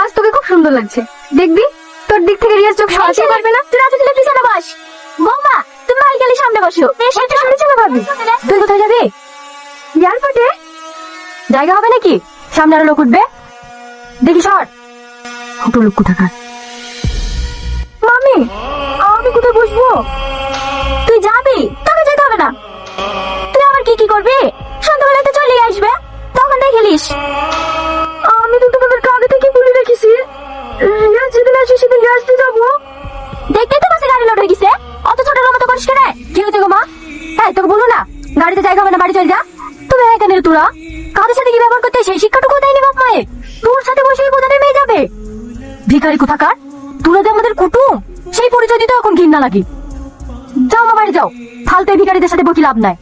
আজ তোকে খুব সুন্দর লাগছে। দেখবি? তোর দিক থেকে রিয়ার চোখ সরাতে পারবে না? তুই রাতে দিলে পিছনে বস। বৌমা তুমি মাল গেলে সামনে বসো। এটা শুনেছি না ভাবি তুই কোথায় যাবি? এয়ারপোর্টে জায়গা হবে নাকি? সামনে আরও লোক উঠবে। দেখি সর। ছোট লোক কোথাকার? মামি আমি কোথায় বসবো? তুই যাবি? তোকে যেতে হবে না। তুই আবার কি কি করবি? সন্ধ্যাবেলাতে চলে আসবে। তখন দেখিলিস হ্যাঁ তোকে বলো না? গাড়িতে জায়গা হবে না, বাড়ি চল যা। তুমি এখানে তোরা, কাদের সাথে কি ব্যবহার করতে সেই শিক্ষাটুকু দেয়নি বাপ মায়ে তোর সাথে বসে কোথায় মেয়ে যাবে? ভিখারি কোথাকার? তোরা যে আমাদের কুটুম, সেই পরিচয় দিতে এখন ঘৃণা লাগে। যাও আমার বাড়ি যাও। ফালতু এই ভিখারিদের সাথে বকি লাভ নাই।